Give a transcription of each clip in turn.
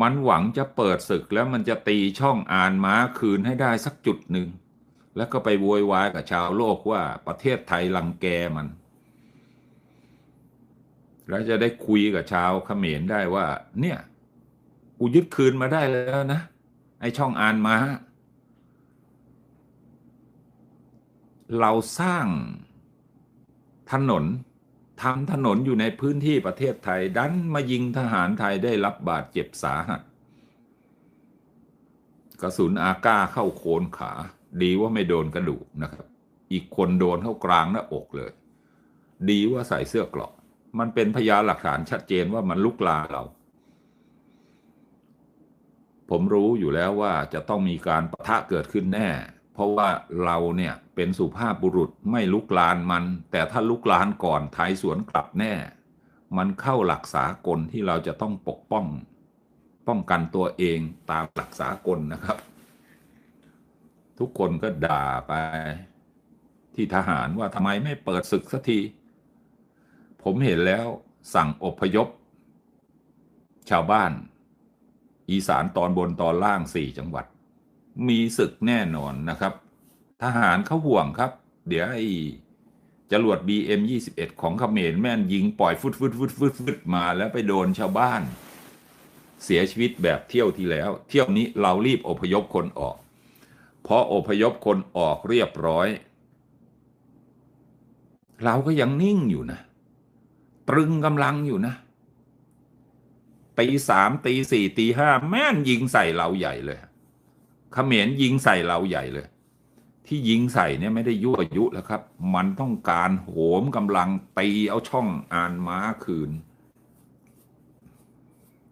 มันหวังจะเปิดศึกแล้วมันจะตีช่องอ่านม้าคืนให้ได้สักจุดหนึ่ง แล้วก็ไปโวยวายกับชาวโลกว่าประเทศไทยลังแกมัน แล้วจะได้คุยกับชาวเขมรได้ว่า เนี่ยกูยึดคืนมาได้แล้วนะ ไอช่องอ่านม้า เราสร้างถนน ทำถนนอยู่ในพื้นที่ประเทศไทย ดันมายิงทหารไทยได้รับบาดเจ็บสาหัส กระสุนอาก้าเข้าโคนขา ดีว่าไม่โดนกระดูกนะครับ อีกคนโดนเข้ากลางหน้าอกเลย ดีว่าใส่เสื้อเกราะ มันเป็นพยานหลักฐานชัดเจนว่ามันลุกลาเรา ผมรู้อยู่แล้วว่าจะต้องมีการปะทะเกิดขึ้นแน่ เพราะว่าเราเนี่ยเป็นสุภาพบุรุษไม่ลุกลานมัน แต่ถ้าลุกลานก่อนไทยสวนกลับแน่ มันเข้าหลักสากลที่เราจะต้องปกป้อง ป้องกันตัวเองตามหลักสากลนะครับ ทุกคนก็ด่าไป ที่ทหารว่าทำไมไม่เปิดศึกสักที ผมเห็นแล้วสั่งอพยพ ชาวบ้าน อีสานตอนบนตอนล่างสี่จังหวัด มีศึกแน่นอนนะครับ ทหารเขาห่วงครับ เดี๋ยวไอ้จรวด BM 21 ของเขมรแม่นยิงปล่อยฟุดฟุดฟุดฟุดฟุดมาแล้วไปโดนชาวบ้าน เสียชีวิตแบบเที่ยวที่แล้ว เที่ยวนี้เรารีบอพยพคนออกพออพยพคนออกเรียบร้อย เราก็ยังนิ่งอยู่นะ ตรึงกำลังอยู่นะตีสามตีสี่ตีห้าแม่นยิงใส่เราใหญ่เลย เขมรยิงใส่เราใหญ่เลย ที่ยิงใส่เนี่ยไม่ได้ยั่วยุแล้วครับ มันต้องการโหมกำลังตีเอาช่องอ่านม้าคืน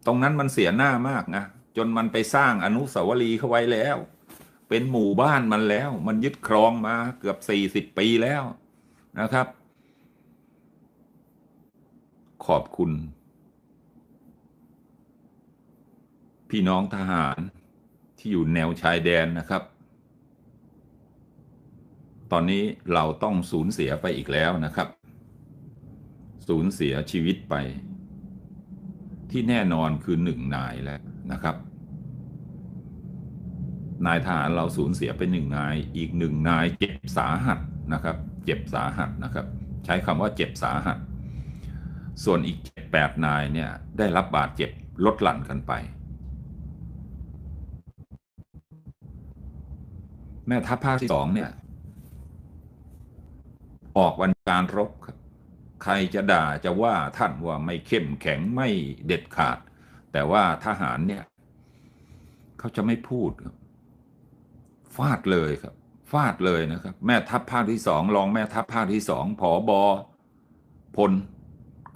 ตรงนั้นมันเสียหน้ามากนะจนมันไปสร้างอนุสาวรีย์เข้าไว้แล้ว เป็นหมู่บ้านมันแล้ว มันยึดครองมาเกือบสี่สิบปีแล้วนะครับ ขอบคุณ พี่น้องทหาร ที่อยู่แนวชายแดนนะครับ ตอนนี้เราต้องสูญเสียไปอีกแล้วนะครับ สูญเสียชีวิตไป ที่แน่นอนคือหนึ่งนายแล้วนะครับนายทหารเราสูญเสียไปหนึ่งนาย อีกหนึ่งนายเจ็บสาหัสนะครับ เจ็บสาหัสนะครับ ใช้คำว่าเจ็บสาหัส ส่วนอีกแปดนายเนี่ยได้รับบาดเจ็บลดหลั่นกันไป แม่ทัพภาคที่สองเนี่ย ออกวันการรบครับ ใครจะด่าจะว่าท่านว่าไม่เข้มแข็งไม่เด็ดขาด แต่ว่าทหารเนี่ย เขาจะไม่พูดครับฟาดเลยครับ ฟาดเลยนะครับ แม่ทัพภาคที่สองรองแม่ทัพภาคที่สองผอบอพล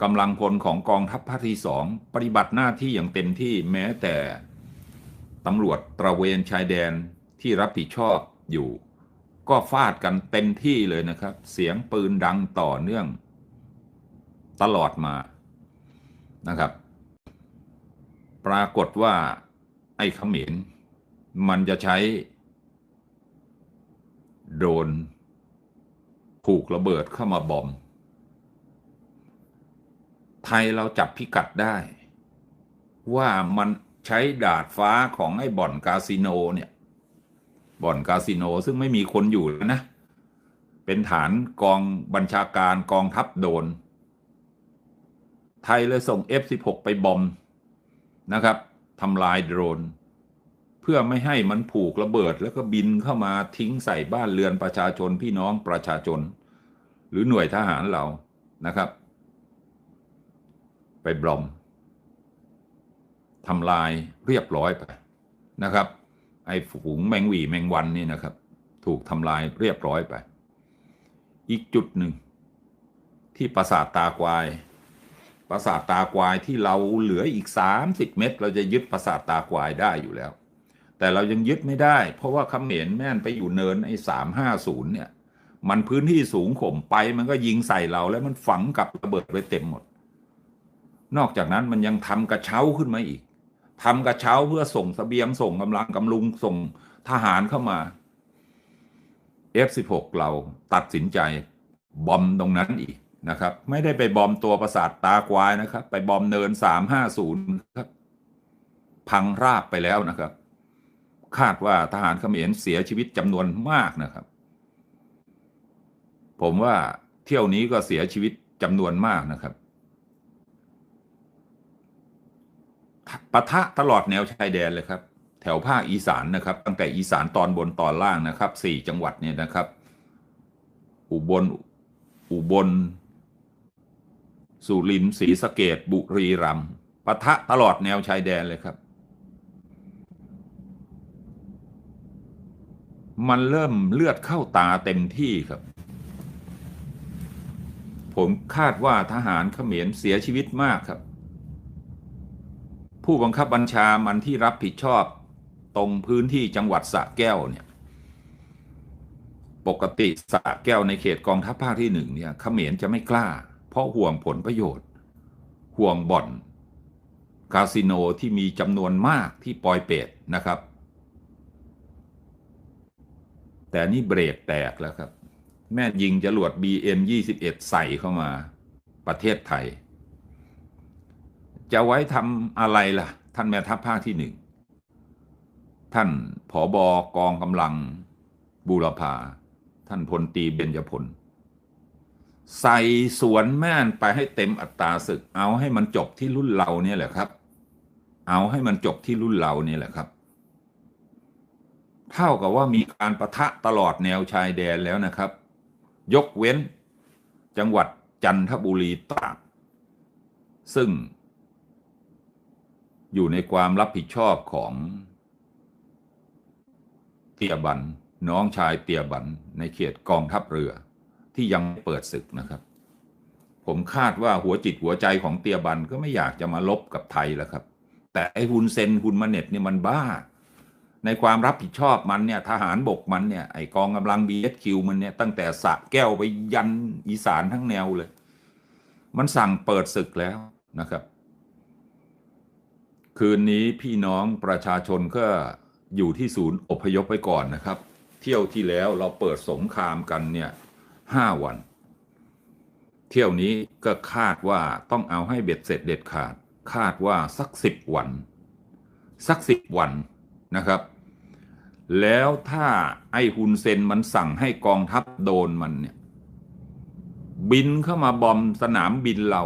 กำลังพลของกองทัพภาคที่สองปฏิบัติหน้าที่อย่างเต็มที่แม้แต่ตำรวจตระเวนชายแดนที่รับผิดชอบ อยู่ ก็ฟาดกันเต็มที่เลยนะครับ เสียงปืนดังต่อเนื่อง ตลอดมานะครับ ปรากฏว่าไอ้ขมรมันจะใช้ โดรนผูกระเบิดเข้ามาบอม ไทยเราจับพิกัดได้ ว่ามันใช้ดาดฟ้าของไอ้บ่อนคาสิโนเนี่ย บ่อนคาสิโนซึ่งไม่มีคนอยู่แล้วนะ เป็นฐานกองบัญชาการกองทัพโดน ไทยเลยส่ง F16 ไปบอมนะครับทำลายโดรน เพื่อไม่ให้มันผูกระเบิดแล้วก็บินเข้ามาทิ้งใส่บ้านเรือนประชาชนพี่น้องประชาชน หรือหน่วยทหารเรานะครับ ไปบอมทำลายเรียบร้อยไปนะครับ ไอ้ฝูงแมงวีแมงวันนี่นะครับ ถูกทำลายเรียบร้อยไป อีกจุดหนึ่ง ที่ปราสาทตากวาย ปราสาทตากวายที่เราเหลืออีก 30 เมตร เราจะยึดปราสาทตากวายได้อยู่แล้ว แต่เรายังยึดไม่ได้ เพราะว่าเขมรแม่นไปอยู่เนินไอ้สามห้าศูนย์เนี่ย มันพื้นที่สูงข่มไปมันก็ยิงใส่เราแล้วมันฝังกับระเบิดไว้เต็มหมด นอกจากนั้นมันยังทำกระเช้าขึ้นมาอีก ทำกระเช้าเพื่อส่งสเสบียงส่งกำลังกำลุงส่งทหารเข้ามา F16 เราตัดสินใจบอมตรงนั้นอีกนะครับ ไม่ได้ไปบอมตัวประสาทตาควายนะครับ ไปบอมเนิน 350 ครับ พังราบไปแล้วนะครับ คาดว่าทหารเขมรเสียชีวิตจำนวนมากนะครับ ผมว่าเที่ยวนี้ก็เสียชีวิตจำนวนมากนะครับ ปะทะตลอดแนวชายแดนเลยครับ แถวภาคอีสานนะครับ ตั้งแต่อีสานตอนบนตอนล่างนะครับสี่จังหวัดเนี่ยนะครับ อุบลอุบลสุรินทร์ศรีสะเกดบุรีรัมย์ปะทะตลอดแนวชายแดนเลยครับ มันเริ่มเลือดเข้าตาเต็มที่ครับ ผมคาดว่าทหารเขมรเสียชีวิตมากครับ ผู้บังคับบัญชามันที่รับผิดชอบตรงพื้นที่จังหวัดสระแก้วเนี่ยปกติสระแก้วในเขตกองทัพภาคที่หนึ่งเนี่ยเขมรจะไม่กล้า เพราะห่วงผลประโยชน์ ห่วงบ่อนคาสิโนที่มีจำนวนมากที่ปอยเปตนะครับ แต่นี่เบรกแตกแล้วครับ แม่ยิงจรวด BM 21 ใส่เข้ามาประเทศไทย จะไว้ทำอะไรล่ะ ท่านแม่ทัพภาคที่หนึ่ง ท่านผอบอกองกำลังบูรพา ท่านพลตีเบญจพล ใส่สวนแม่นไปให้เต็มอัตราศึก เอาให้มันจบที่รุ่นเราเนี่ยแหละครับ เอาให้มันจบที่รุ่นเราเนี่ยแหละครับ เท่ากับว่ามีการประทะตลอดแนวชายแดนแล้วนะครับ ยกเว้นจังหวัดจันทบุรีตราดซึ่ง อยู่ในความรับผิดชอบของเตียบันน้องชายเตียบันในเขตกองทัพเรือ ที่ยังเปิดศึกนะครับ ผมคาดว่าหัวจิตหัวใจของเตียบันก็ไม่อยากจะมาลบกับไทยแล้วครับ แต่ไอ้ฮุนเซนฮุนมาเน็ตเนี่ยมันบ้า ในความรับผิดชอบมันเนี่ยทหารบกมันเนี่ยไอกองกำลัง BSQ มันเนี่ยตั้งแต่สระแก้วไปยันอีสานทั้งแนวเลย มันสั่งเปิดศึกแล้วนะครับ คืนนี้พี่น้องประชาชนก็อยู่ที่ศูนย์อพยพไปก่อนนะครับ เที่ยวที่แล้วเราเปิดสงครามกันเนี่ยห้าวัน เที่ยวนี้ก็คาดว่าต้องเอาให้เบ็ดเสร็จเด็ดขาด คาดว่าสักสิบวัน สักสิบวันนะครับ แล้วถ้าไอ้ฮุนเซนมันสั่งให้กองทัพโดนมันเนี่ยบินเข้ามาบอมสนามบินเรา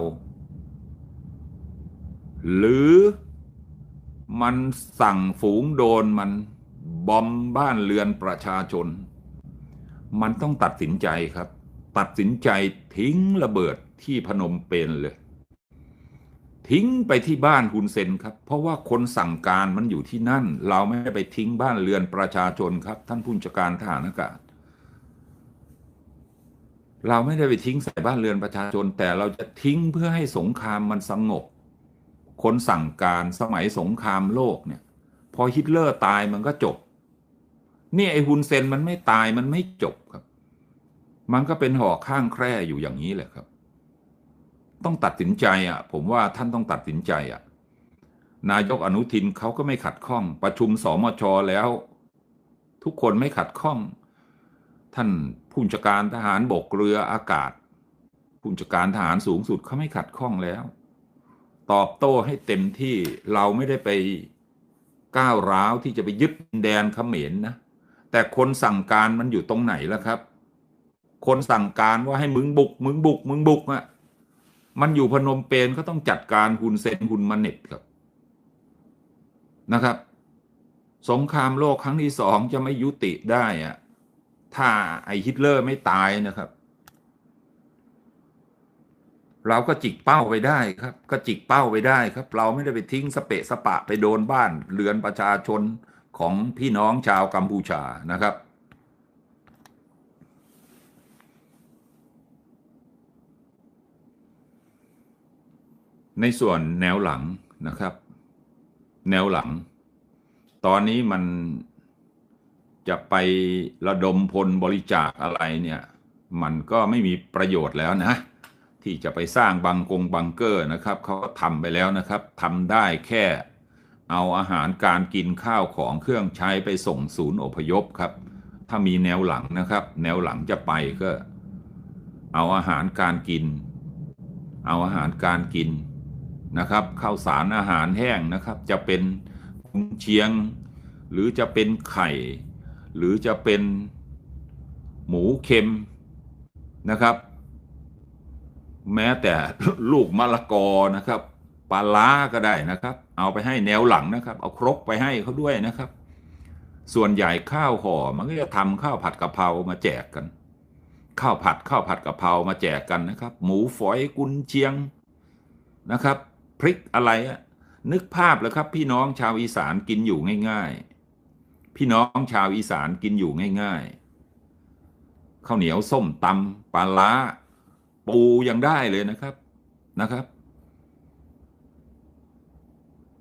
หรือ มันสั่งฝูงโดนมันบอมบ้านเรือนประชาชน มันต้องตัดสินใจครับ ตัดสินใจทิ้งระเบิดที่พนมเปญเลย ทิ้งไปที่บ้านฮุนเซนครับ เพราะว่าคนสั่งการมันอยู่ที่นั่น เราไม่ได้ไปทิ้งบ้านเรือนประชาชนครับ ท่านผู้จัดการทหารอากาศเราไม่ได้ไปทิ้งใส่บ้านเรือนประชาชน แต่เราจะทิ้งเพื่อให้สงครามมันสงบ คนสั่งการสมัยสงครามโลกเนี่ย พอฮิตเลอร์ตายมันก็จบ นี่ไอฮุนเซนมันไม่ตายมันไม่จบครับ มันก็เป็นห่อข้างแคร่อยู่อย่างนี้แหละครับ ต้องตัดสินใจอะ ผมว่าท่านต้องตัดสินใจอะ นายกอนุทินเขาก็ไม่ขัดข้อง ประชุมสมชแล้ว ทุกคนไม่ขัดข้อง ท่านผู้จัดการทหารบกเรืออากาศผู้จัดการทหารสูงสุดเขาไม่ขัดข้องแล้ว ตอบโต้ให้เต็มที่เราไม่ได้ไปก้าวร้าวที่จะไปยึดแดนเขมรนะแต่คนสั่งการมันอยู่ตรงไหนล่ะครับ คนสั่งการว่าให้มึงบุก มึงบุก มึงบุกอะมันอยู่พนมเปญก็ต้องจัดการฮุนเซนฮุนมาเน็ตครับนะครับ สงครามโลกครั้งที่สองจะไม่ยุติได้อะถ้าไอฮิตเลอร์ไม่ตายนะครับ เราก็จิกเป้าไปได้ครับ ก็จิกเป้าไปได้ครับ เราไม่ได้ไปทิ้งสเปะสปะไปโดนบ้านเรือนประชาชนของพี่น้องชาวกัมพูชานะครับในส่วนแนวหลังนะครับ แนวหลัง ตอนนี้มันจะไประดมพลบริจาคอะไรเนี่ย มันก็ไม่มีประโยชน์แล้วนะ ที่จะไปสร้างบังกงบังเกอร์นะครับเขาก็ทำไปแล้วนะครับทำได้แค่เอาอาหารการกินข้าวของเครื่องใช้ไปส่งศูนย์อพยพครับ ถ้ามีแนวหลังนะครับ แนวหลังจะไปก็ เอาอาหารการกิน เอาอาหารการกินนะครับข้าวสารอาหารแห้งนะครับ จะเป็นกุนเชียง หรือจะเป็นไข่ หรือจะเป็นหมูเค็มนะครับ แม้แต่ลูกมะละกอนะครับปลาล้าก็ได้นะครับ เอาไปให้แนวหลังนะครับ เอาครกไปให้เขาด้วยนะครับ ส่วนใหญ่ข้าวห่อมันก็จะทำข้าวผัดกะเพรามาแจกกัน ข้าวผัดข้าวผัดกะเพรามาแจกกันนะครับ หมูฝอยกุนเชียงนะครับ พริกอะไรอะนึกภาพแล้วครับ พี่น้องชาวอีสานกินอยู่ง่าย ๆ พี่น้องชาวอีสานกินอยู่ง่าย ๆข้าวเหนียวส้มตำปลาล้า ปูยังได้เลยนะครับนะครับ